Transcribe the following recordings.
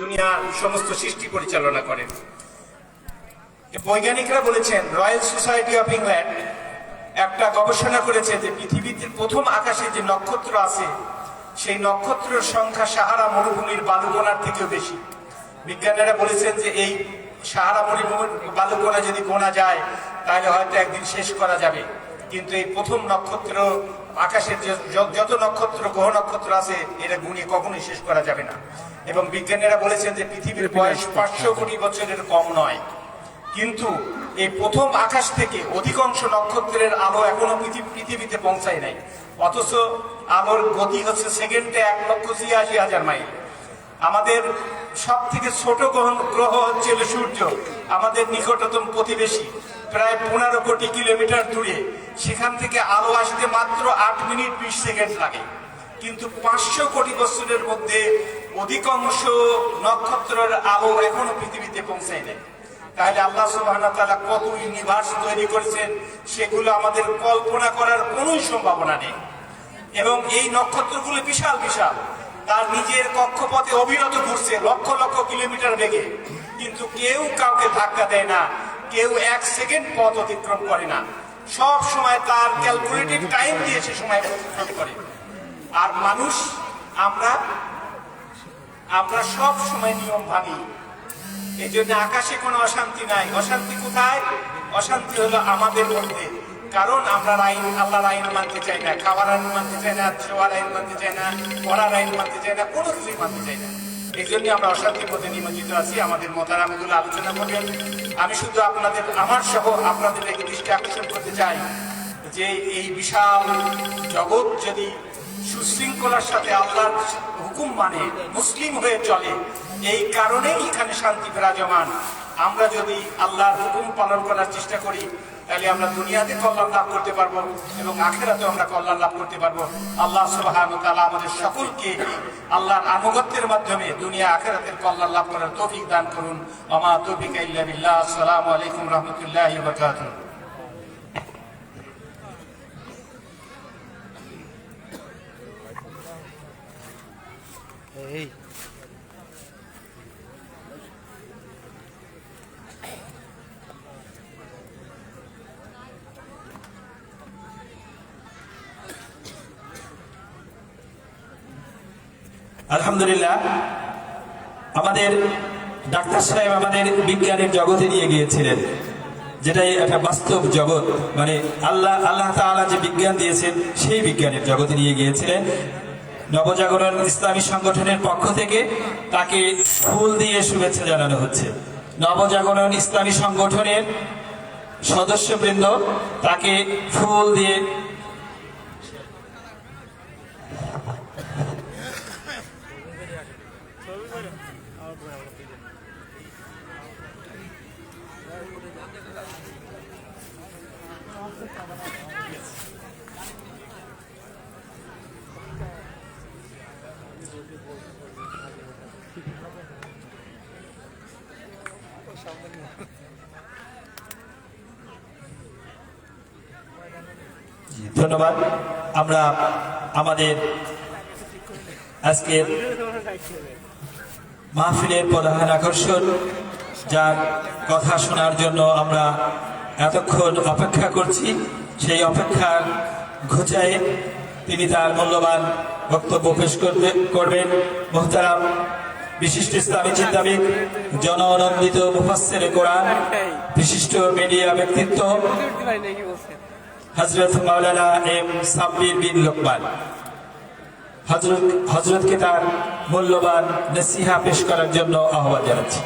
দুনিয়ার সমস্ত সৃষ্টি পরিচালনা করেন বৈজ্ঞানিকরা বলেছেন রয়্যাল সোসাইটি অফ ইংল্যান্ড একটা গবেষণা করেছে যে পৃথিবীতে প্রথম আকাশে যে নক্ষত্র আছে, সেই নক্ষত্রের সংখ্যা সাহারা মরুভূমির বালুকোনার থেকেও বেশি। বিজ্ঞানীরা বলেছেন যে এই সাহারা মরুভূমির বালুকোনা যদি গোনা যায়, তাহলে হয়তো একদিন শেষ করা যাবে। কিন্তু এই প্রথম নক্ষত্র আকাশের যত নক্ষত্র গ্রহ নক্ষত্র আছে এটা গুণিয়ে কখনোই শেষ করা যাবে না। এবং বিজ্ঞানীরা বলেছেন যে পৃথিবীর বয়স পাঁচশো কোটি বছরের কম নয়। কিন্তু এই প্রথম আকাশ থেকে অধিকাংশ নক্ষত্রের আলো এখনও পৃথিবী- পৃথিবীতে পৌঁছায় নাই। অথচ আলোর গতি হচ্ছে সেকেন্ডে এক লক্ষ ছিয়াশি হাজার মাইল। আমাদের সব থেকে ছোট গ্রহ গ্রহ হচ্ছে সূর্য। আমাদের নিকটতম প্রতিবেশী। প্রায় পনেরো কোটি কিলোমিটার দূরে। সেখান থেকে আলো আসতে মাত্র আট মিনিট বিশ সেকেন্ড লাগে। কিন্তু পাঁচশো কোটি বছরের মধ্যে অধিকাংশ নক্ষত্রের আলো এখনও পৃথিবীতে পৌঁছায় নাই। তাহলে আল্লাহ তাআলা কত ইউনিভার্স তৈরি করেছেন, সেগুলো আমাদের কল্পনা করার কোনো সম্ভাবনা নেই। এবং এই নক্ষত্রগুলো বিশাল বিশাল। তার নিজের কক্ষপথে অবিরত ঘুরছে, লক্ষ লক্ষ কিলোমিটার বেগে। কিন্তু কেউ কাউকে ধাক্কা দেয় না, কেউ এক সেকেন্ড পথ অতিক্রম করে না। সব সময় তার ক্যালকুলেটেড টাইম দিয়ে সে সময় অতিক্রম করে। আর মানুষ, আমরা আমরা সব সময় নিয়ম ভাঙি এই জন্য আকাশে কোনো অশান্তি নাই। অশান্তি কোথায়? অশান্তি হলো আমাদের মধ্যে। কারণ আমরা আইন আল্লাহর আইন মানতে চাই না, খাওয়ার আইন মানতে চাই না ছোয়ার আইন মানতে চাই না, পড়ার আইন মানতে চাই না, কোনো কিছুই মানতে চাই না। এই জন্য আমরা অশান্তির মধ্যে নিমজ্জিত আছি। আমাদের মতারামগুলো আলোচনা করবেন। আমি শুধু আপনাদের, আমার সহ আপনাদের একটি দৃষ্টি আকর্ষণ করতে চাই যে এই বিশাল জগৎ যদি সুশৃঙ্খলার সাথে আল্লাহর হুকুম মানে মুসলিম হয়ে চলে, এই কারণেই এখানে শান্তি বিরাজমান। আমরা যদি আল্লাহর হুকুম পালন করার চেষ্টা করি তাহলে আমরা দুনিয়াতে কল্যাণ লাভ করতে পারব এবং আখেরাতে আমরা কল্যাণ লাভ করতে পারব। আল্লাহ সুবাহ আমাদের সকলকে আল্লাহর আনুগত্যের মাধ্যমে দুনিয়া আখেরাতের কল্যাণ লাভ করার তৌফিক দান করুন। আমা তৌফিক ইল্লা বিল্লাহ। আসসালামু আলাইকুম রহমতুল্লাহ আলহামদুলিল্লাহ, আমাদের ডাক্তার সাহেব আমাদের বিজ্ঞানের জগতে নিয়ে গিয়েছিলেন, যেটাই একটা বাস্তব জগৎ। মানে আল্লাহ আল্লাহ তাআলা যে বিজ্ঞান দিয়েছেন, সেই বিজ্ঞানের জগতে নিয়ে গিয়েছিলেন। নবজাগরণ ইসলামী সংগঠনের পক্ষ থেকে তাকে ফুল দিয়ে শুভেচ্ছা জানানো হচ্ছে। নবজাগরণ ইসলামী সংগঠনের সদস্যবৃন্দ তাকে ফুল দিয়ে ধন্যবাদ। আমরা আমাদের আজকের মাহফিলের প্রধান আকর্ষণ, যার কথা শোনার জন্য আমরা এতক্ষণ অপেক্ষা করছি, সেই অপেক্ষার ঘুচায়ে তিনি তার মূল্যবান বক্তব্য পেশ করবে, করবেন। মোহতারাম বিশিষ্ট ইসলামী চিন্তাবিদ, জননন্দিত মুফাসসির কোরআন, বিশিষ্ট মিডিয়া ব্যক্তিত্ব। হজরত মাওলানা এম সাব্বির বিন লোকমান হজরত হজরতকে তার মূল্যবান নসিহা পেশ করার জন্য আহ্বান জানাচ্ছি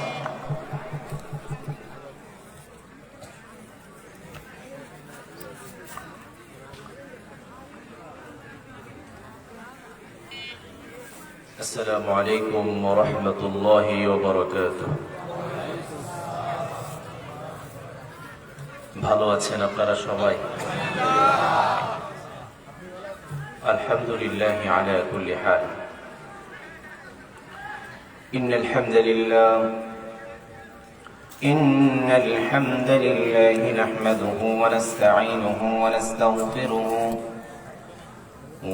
السلام عليكم ورحمة الله وبركاته ভালো আছেন আপনারা সবাই আলহামদুলিল্লাহ على كل حال إن الحمد لله إن الحمد لله نحمده ونستعينه ونستغفره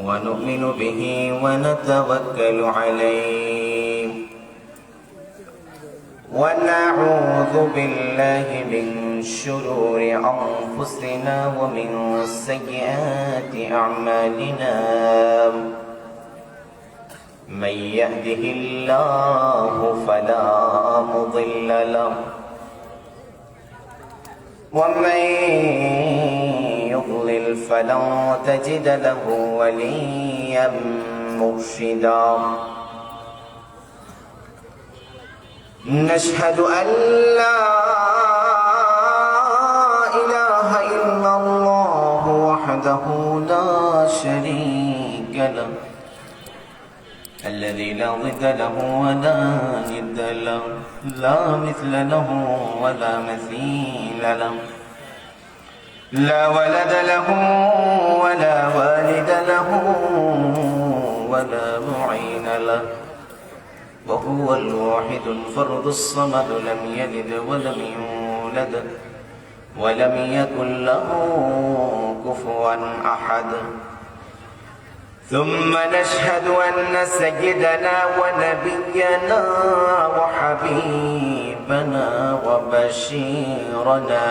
ونؤمن به ونتوكل عليه ونعوذ بالله من شرور أنفسنا ومن سيئات أعمالنا. من يهده الله فلا مضل له. ومن يضلل فلن تجد له وليا مرشدا. نشهد أن لا إله إلا الله وحده لا شريك له. الذي لا ضد له ولا ند له. لا مثل له ولا مثيل له. لا ولد له ولا والد له ولا معين له. وهو الواحد الفرد الصمد لم يلد ولم يولد ولم يكن له كفوا أحد. ثم نشهد أن سيدنا ونبينا وحبيبنا وبشيرنا.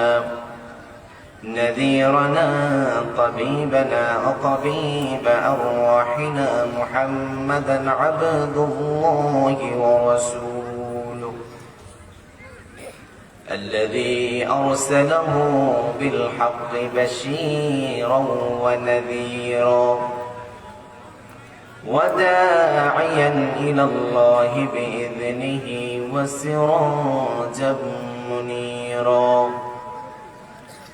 نذيرنا طبيبنا وطبيب أرواحنا محمدا عبد الله ورسوله. الذي أرسله بالحق بشيرا ونذيرا وداعيا إلى الله بإذنه وسراجا منيرا.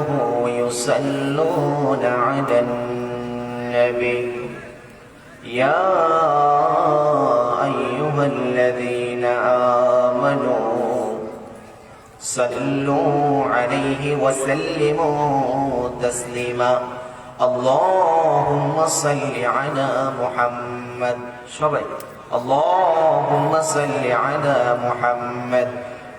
وملائكته يصلون على النبي. يا أيها الذين آمنوا صلوا عليه وسلموا تسليما. اللهم صل على محمد. شباب اللهم صل على محمد.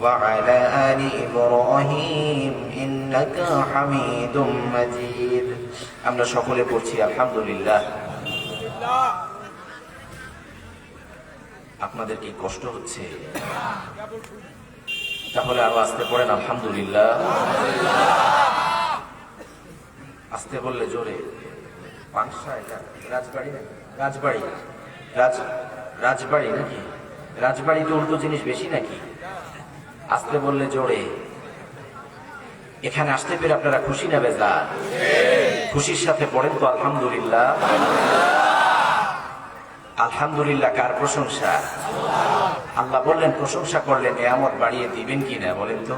وعلى آل إبراهيم إنك حميد مجيد আমরা সকলে পড়ছি আলহামদুলিল্লাহ আপনাদের কি কষ্ট হচ্ছে তাহলে আরো আসতে পড়েন আলহামদুলিল্লাহ আসতে বললে জোরে পাংশা এটা রাজবাড়ি নাকি রাজবাড়ি রাজ রাজবাড়ি নাকি রাজবাড়িতে উল্টো জিনিস বেশি নাকি আসতে বললে জোরে। এখানে আসতে পেরে আপনারা খুশি না বেজার? খুশির সাথে পড়েন তো আলহামদুলিল্লাহ। আলহামদুলিল্লাহ কার প্রশংসা? আল্লাহ বললেন, প্রশংসা করলে নেয়ামত বাড়িয়ে দিবেন কি না বলেন তো?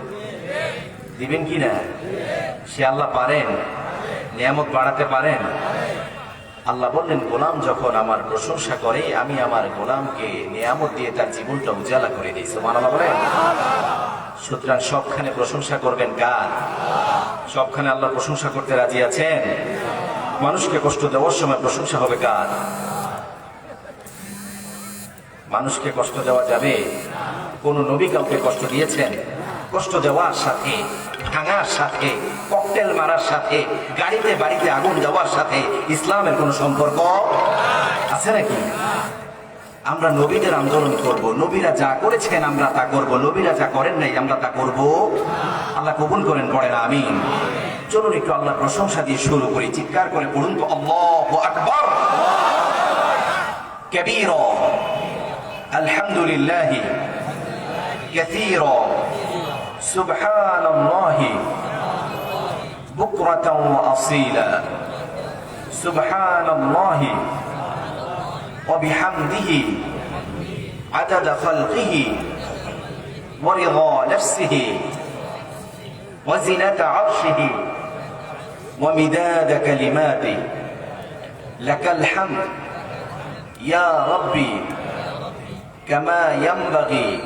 দিবেন কি না? সে আল্লাহ পারেন। নিয়ামত বাড়াতে পারেন। আল্লাহ বললেন, গোলাম যখন আমার প্রশংসা করে, আমি আমার গোলামকে নিয়ামত দিয়ে তার জীবনটা উজালা করে দিই। সোমান আল্লাহ বলেন। সুতরাং সবখানে প্রশংসা করবেন কার? সবখানে আল্লাহ প্রশংসা করতে রাজি আছেন? মানুষকে কষ্ট দেওয়ার সময় প্রশংসা হবে কার? মানুষকে কষ্ট দেওয়া যাবে? কোন নবী কাউকে কষ্ট দিয়েছেন? কষ্ট দেওয়ার সাথে, ভাঙার সাথে ককটেল মারার সাথে, গাড়িতে বাড়িতে আগুন দেওয়ার সাথে ইসলামের কোনো সম্পর্ক আছে নাকি? আমরা নবীদের আন্দোলন করব নবীরা যা করেছেন আমরা তা করব নবীরা যা করেন নাই আমরা তা করব আল্লাহ কবুল করেন পড়েন আমিন চলুন একটু আল্লাহ প্রশংসা দিয়ে শুরু করি চিৎকার করে পড়ুন তো আল্লাহ আকবর كبيرا الحمد لله كثيرا سبحان الله بكرة بكرة وأصيلا سبحان الله وبحمده عدد خلقه ورضا نفسه وزنة عرشه ومداد كلماته. لك الحمد يا ربي كما ينبغي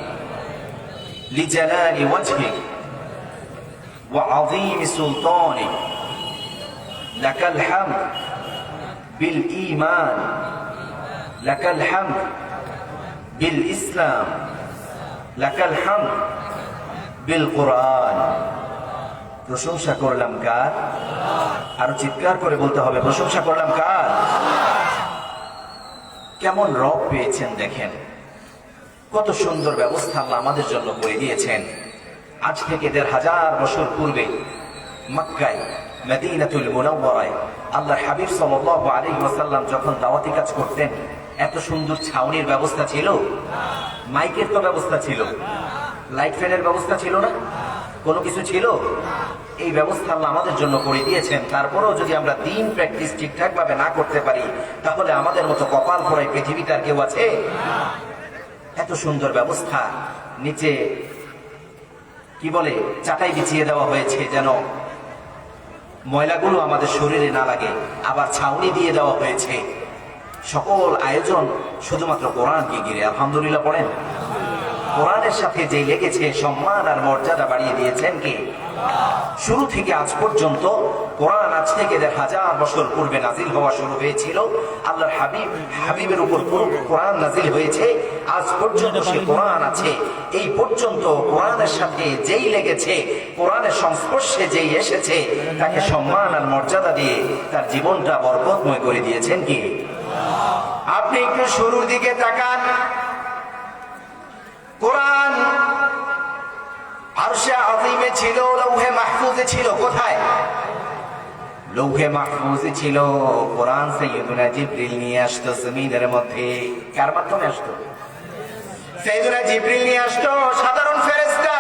لجلال وجهك وعظيم سلطانك. لك الحمد بالإيمان লাকাল হাম বিল ইসলাম, লাকাল হাম বিল কোরআন। প্রশংসা করলাম কার? আরও চিৎকার করে বলতে হবে, প্রশংসা করলাম কার? কেমন রব পেয়েছেন দেখেন। কত সুন্দর ব্যবস্থা আল্লাহ আমাদের জন্য করে দিয়েছেন। আজ থেকে দেড় হাজার বছর পূর্বে মক্কায়, মেদিনাতুল মুনাওয়ারায় আল্লাহ হাবিব সাল্লাল্লাহু আলাইহি ওয়াসাল্লাম যখন দাওয়াতি কাজ করতেন এত সুন্দর ছাউনির ব্যবস্থা ছিল? মাইকের তো ব্যবস্থা ছিল। লাইট ফ্যানের ব্যবস্থা ছিল না? কোনো কিছু ছিল? এই ব্যবস্থা আল্লাহ আমাদের জন্য করে দিয়েছেন। তারপরেও যদি আমরা দিন প্র্যাকটিস ঠিকঠাক ভাবে না করতে পারি, তাহলে আমাদের মতো কপাল পড়ায় পৃথিবীতে আর কেউ আছে? এত সুন্দর ব্যবস্থা। নিচে কি বলে, চাটাই বিছিয়ে দেওয়া হয়েছে যেন ময়লাগুলো আমাদের শরীরে না লাগে। আবার ছাউনি দিয়ে দেওয়া হয়েছে। সকল আয়োজন শুধুমাত্র কোরআনকে ঘিরে আলহামদুলিল্লাহ পড়েন। কোরআনের সাথে যে লেগেছে, সম্মান আর মর্যাদা বাড়িয়ে দিয়েছেন কে? শুরু থেকে আজ পর্যন্ত কোরআন আজ থেকে দেড় হাজার বছর পূর্বে নাজিল হওয়া শুরু হয়েছিল। আল্লাহর হাবিব হাবিবের উপর পুরো কোরআন নাজিল হয়েছে, আজ পর্যন্ত সে কোরআন আছে। এই পর্যন্ত কোরআনের সাথে যেই লেগেছে, কোরআনের সংস্পর্শে যেই এসেছে, তাকে সম্মান আর মর্যাদা দিয়ে তার জীবনটা বরকতময় করে দিয়েছেন কি? আপনি একটু শুরুর দিকে তাকান। কোরআন আজিমে ছিল, লৌহে মাহফুজে ছিল, কোথায়? লৌহে মাহফুজে ছিল। কোরআন সৈয়দুনা জিব্রিল নিয়ে আসতো, জমিনের মধ্যে। কার মাধ্যমে আসতো? সৈয়দুনা জিব্রিল নিয়ে আসতো, সাধারণ ফেরেশতা।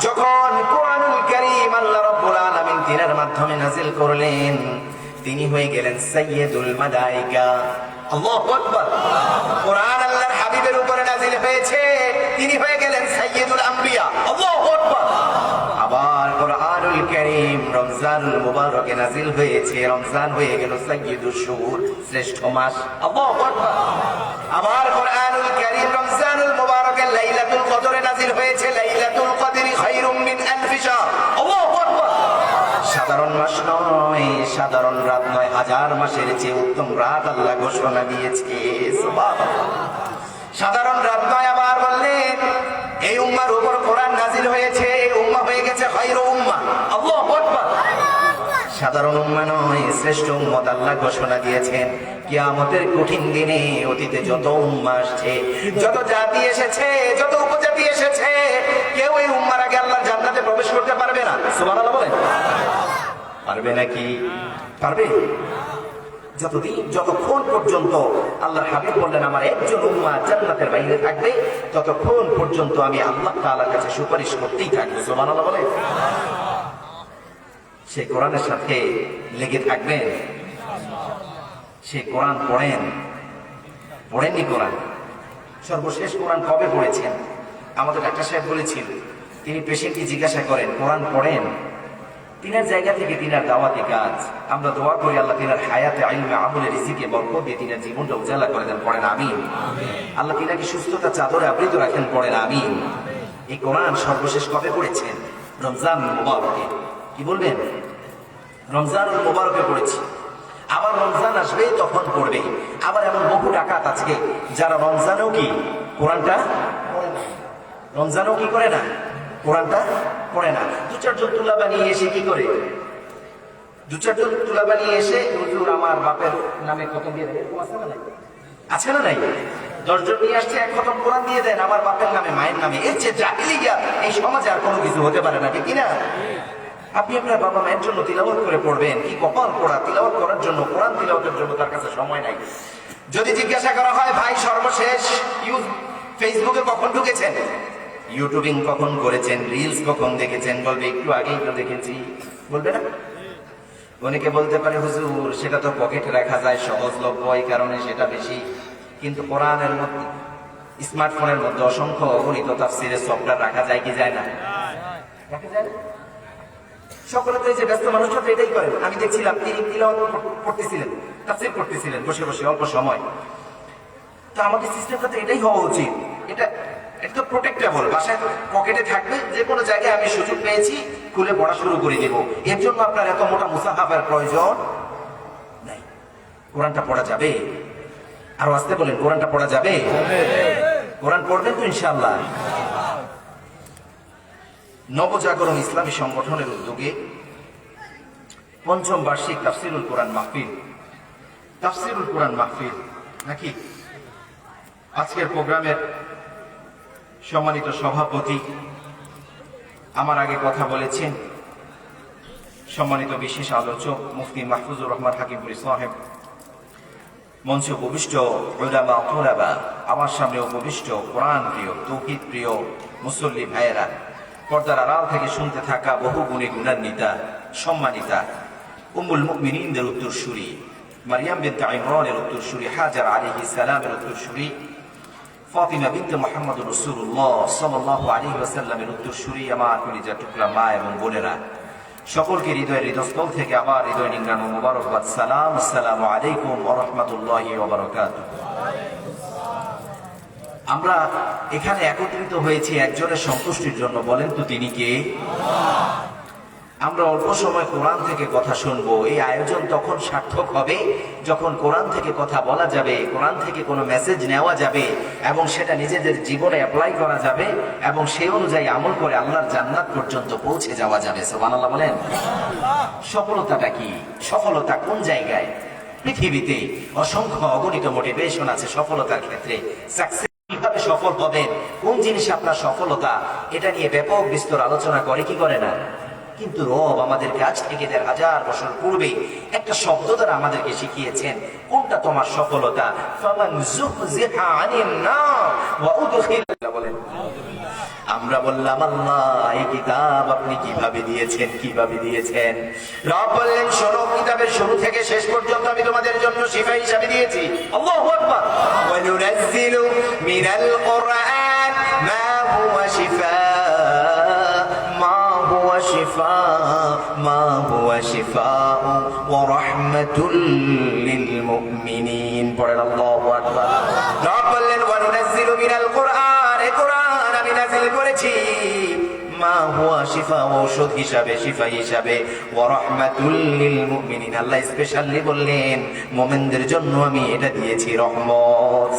যখন কোরআনুল কারীম আল্লাহ রাব্বুল আলামিন মাধ্যমে নাজিল করলেন তিনি হয়ে গেলেন সৈয়দুল মালাইকা আল্লাহু আকবার। কোরআন আল্লাহর হাবিবের উপরে নাজিল হয়েছে। তিনি হয়ে গেলেন সৈয়দুল আম্বিয়া। আল্লাহু আকবার। আবার কোরআনুল কারীম রমজানুল মুবারকে নাজিল হয়েছে। রমজান হয়ে গেল সৈয়দুল শুহুর শ্রেষ্ঠ মাস। আল্লাহু আকবার। আবার কোরআনুল কারীম রমজানুল মুবারকে লাইলাতুল কদরে নাজিল হয়েছে। লাইলাতুল কদরি খায়রুম মিন আলফি শাহর। মাস নয়, সাধারণ রাত নয়, হাজার মাসের চেয়ে উত্তম রাত আল্লাহ ঘোষণা দিয়েছে। সাধারণ রাত নয়, আবার বললেন এই উম্মার উপর কোরআন নাজিল হয়েছে এই উম্মা হয়ে গেছে উম্মা। সাধারণ উম্মা নয়, শ্রেষ্ঠ উম্মত আল্লাহ ঘোষণা দিয়েছেন। কিয়ামতের কঠিন দিনে অতীতে যত উম্মা আসছে, যত জাতি এসেছে, যত উপজাতি এসেছে, কেউ এই উম্মার আগে আল্লাহ জান্নাতে প্রবেশ করতে পারবে না। সুবহানাল্লাহ বলেন। পারবে নাকি? পারবে? যতদিন, যতক্ষণ পর্যন্ত আল্লাহর হাবিব বললেন, আমার একজন উম্মা জান্নাতের বাইরে থাকবে, ততক্ষণ পর্যন্ত আমি আল্লাহ তাআলার কাছে সুপারিশ করতেই থাকব। সুবহানাল্লাহ বলে সেই কোরআনের সাথে লেগে থাকবেন। সেই কোরআন পড়েন। পড়েননি কোরআন? সর্বশেষ কোরআন কবে পড়েছেন? আমাদের ডাক্তার সাহেব বলেছিল তিনি পেশেন্টকে জিজ্ঞাসা করেন, কোরআন পড়েন? তিনার জায়গা থেকে তিনার দাওয়াতে কাজ। আমরা দোয়া করি আল্লাহ তিনার হায়াতে আইলমে আমলে রিজিকে বরকত দিয়ে তিনার জীবনটা উজালা করে দেন পড়েন আমিন। আল্লাহ তিনাকে সুস্থতা চাদরে আবৃত রাখেন পড়েন আমি এই কোরআন সর্বশেষ কবে পড়েছেন? রমজান মোবারকে। কি বলবেন? রমজান মোবারকে পড়েছি। আবার রমজান আসবে তখন পড়বে। আবার এমন বহু ডাকাত আছে যারা রমজানেও কি কোরআনটা। রমজানও কি করে না? কোরআনটা পড়ে না। দু চারজন তুলা বানিয়ে এসে কি করে? দু চারজন তুলা বানিয়ে এসে, হুজুর আমার বাপের নামে কত দিয়ে দেয় আছে না নাই? আছে না নাই? দশজন নিয়ে আসছে, এক খতম কোরআন দিয়ে দেন, আমার বাপের নামে, মায়ের নামে। এর চেয়ে জাহিলি গিয়া এই সমাজে আর কোনো কিছু হতে পারে না, ঠিক কিনা? আপনি আপনার বাবা মায়ের জন্য তিলাওয়াত করে পড়বেন। কি কপাল পড়া? তিলাওয়াত করার জন্য, কোরআন তিলাওয়াতের জন্য তার কাছে সময় নাই। যদি জিজ্ঞাসা করা হয়, ভাই, সর্বশেষ ইউ ফেসবুকে কখন ঢুকেছেন? ইউটিউবিং কখন করেছেন? রিলস কখন দেখেছেন? বলবে, একটু আগেই তো দেখেছি। বলবে না? অনেকে বলতে পারে, হুজুর, সেটা তো পকেটে রাখা যায়, সহজলভ্য এই কারণে সেটা বেশি। কিন্তু কোরআনের মধ্যে, স্মার্টফোনের মধ্যে অসংখ্য অগণিত তাফসিরের সফটওয়্যার রাখা যায় কি যায় না? সকলে তো এই যে ব্যস্ত মানুষরা তো এটাই করেন আমি দেখছিলাম, তিনি তিলাওয়াত পড়তেছিলেন তাফসির করতেছিলেন, বসে বসে অল্প সময়। তো আমাদের সিস্টেমটা তো এটাই হওয়া উচিত। এটা প্রোটেক্টেবল বাসায় পকেটে থাকবে, যে কোনো জায়গায় আমি সুযোগ পেয়েছি, খুলে পড়া শুরু করে দেব। এর জন্য আপনার এত মোটা প্রয়োজন নাই। কোরআনটা পড়া যাবে? আসতে বলেন, কোরআনটা পড়া যাবে? কোরআন পড়বেন তো ইনশাল্লাহ নবজাগরণ ইসলামী সংগঠনের উদ্যোগে পঞ্চম বার্ষিক তাফসিরুল কোরআন মাহফিল। তাফসিরুল কোরআন মাহফিল, নাকি? আজকের প্রোগ্রামের সম্মানিত সভাপতি, আমার আগে কথা বলেছেন সম্মানিত বিশেষ আলোচক মুফতি মাহফুজুর রহমান হাকিমপুরি সাহেব মঞ্চে উপবিষ্ট ওলামা তোলাবা, আমার সামনে উপবিষ্ট কোরআন প্রিয়, তৌহিদ প্রিয় মুসল্লি ভাইয়েরা, পর্দার আড়াল থেকে শুনতে থাকা বহু গুণী গুণান্বিতা, সম্মানিতা, উম্মুল মুমিনিনদের উত্তরসূরি, মারিয়াম বিনতে ইমরানের উত্তরসূরি, হাজার আলাইহিস সালামের উত্তরসূরি ফাতিমা বিনতে মোহাম্মদ রসুল্লাহ সাল্লাল্লাহু আলাইহি ওয়াসাল্লামের উত্তরসূরি আমার কলিজা টুকরা মা এবং বোনেরা। সকলকে হৃদয়ের হৃদয়স্থল থেকে আমার হৃদয় নিংড়ানো মোবারকবাদ। সালাম, আসসালামু আলাইকুম ওয়া রাহমাতুল্লাহি ওয়া বারাকাতুহু। আমরা এখানে একত্রিত হয়েছি একজনের সন্তুষ্টির জন্য। বলেন তো তিনি কে? আমরা অল্প সময় কোরআন থেকে কথা শুনব। এই আয়োজন তখন সার্থক হবে যখন কোরআন থেকে কথা বলা যাবে, কোরআন থেকে কোনো মেসেজ নেওয়া যাবে এবং সেটা নিজেদের জীবনে অ্যাপ্লাই করা যাবে এবং সেই অনুযায়ী আমল করে আল্লাহর জান্নাত পর্যন্ত পৌঁছে যাওয়া যাবে। সুবহানাল্লাহ বলেন। সফলতাটা কি? সফলতা কোন জায়গায়? পৃথিবীতে অসংখ্য অগণিত মোটিভেশন আছে সফলতার ক্ষেত্রে। কীভাবে সফল হবেন? কোন জিনিসে আপনার সফলতা? এটা নিয়ে ব্যাপক বিস্তর আলোচনা করে কি করে না? কিন্তু রব আমাদেরকে আজ থেকে দেড় হাজার বছর পূর্বে একটা শব্দ দ্বারা আমাদেরকে শিখিয়েছেন। কোনটা তোমার সফলতা? আমরা বললাম, আল্লাহ, এই কিতাব আপনি কীভাবে দিয়েছেন কীভাবে দিয়েছেন? রব বললেন, শোনো, কিতাবের শুরু থেকে শেষ পর্যন্ত আমি তোমাদের জন্য শিফা হিসাবে দিয়েছি। আল্লাহু আকবার। মিনাল কুরআন, মা হুয়া শিফা। হুয়া শিফা মা হুয়া শিফা ওয়া রাহমাতুল লিল মুমিনিন শিফা ঔষধ হিসাবে, শিফা হিসাবে। ওয়া রাহমাতুল মুমিনিন, আল্লাহ স্পেশালি বললেন, মুমিনদের জন্য আমি এটা দিয়েছি রহমত।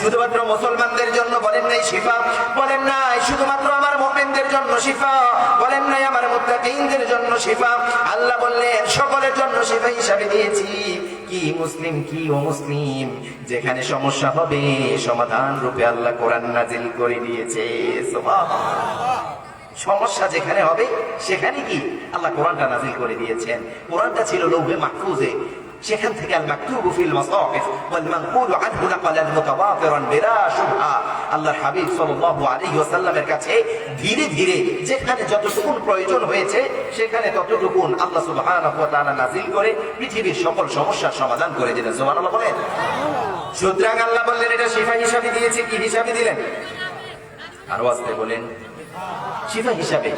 শুধুমাত্র মুসলমানদের জন্য বলেন নাই শিফা, বলেন নাই শুধুমাত্র আমার মুমিনদের জন্য শিফা, বলেন নাই আমার মুত্তাকিনদের জন্য শিফা। আল্লাহ বললেন, সকলের জন্য শিফা হিসাবে দিয়েছি। কি মুসলিম, কি অমুসলিম? যেখানে সমস্যা হবে, সমাধান রূপে আল্লাহ কোরআন নাজিল করে দিয়েছে। সমস্যা যেখানে হবে, সেখানে কি? আল্লাহ কোরআনটা নাজিল করে দিয়েছেন। কোরআনটা ছিল লৌহে মাহফুজে। সেখান থেকে আল মাকতুবু ফিল মাসাহিফ ওয়াল মানকুলু আনহু নাকালান মুতাওয়াতিরান বিলা শুবহা। আল্লাহর হাবিব সাল্লাল্লাহু আলাইহি ওয়াসাল্লামের কাছে ধীরে ধীরে যেখানে যতটুকু প্রয়োজন হয়েছে, সেখানে ততটুকু আল্লাহ সুবহানাহু ওয়া তাআলা নাজিল করে পৃথিবীর সকল সমস্যার সমাধান করে দিলেন। সুবহানাল্লাহ বলেন? সুতরাং আল্লাহ বললেন, এটা শিফা হিসাবে দিয়েছে, কি হিসাবে দিলেন? আরও আসতে বলেন। শিফা হিসাবে।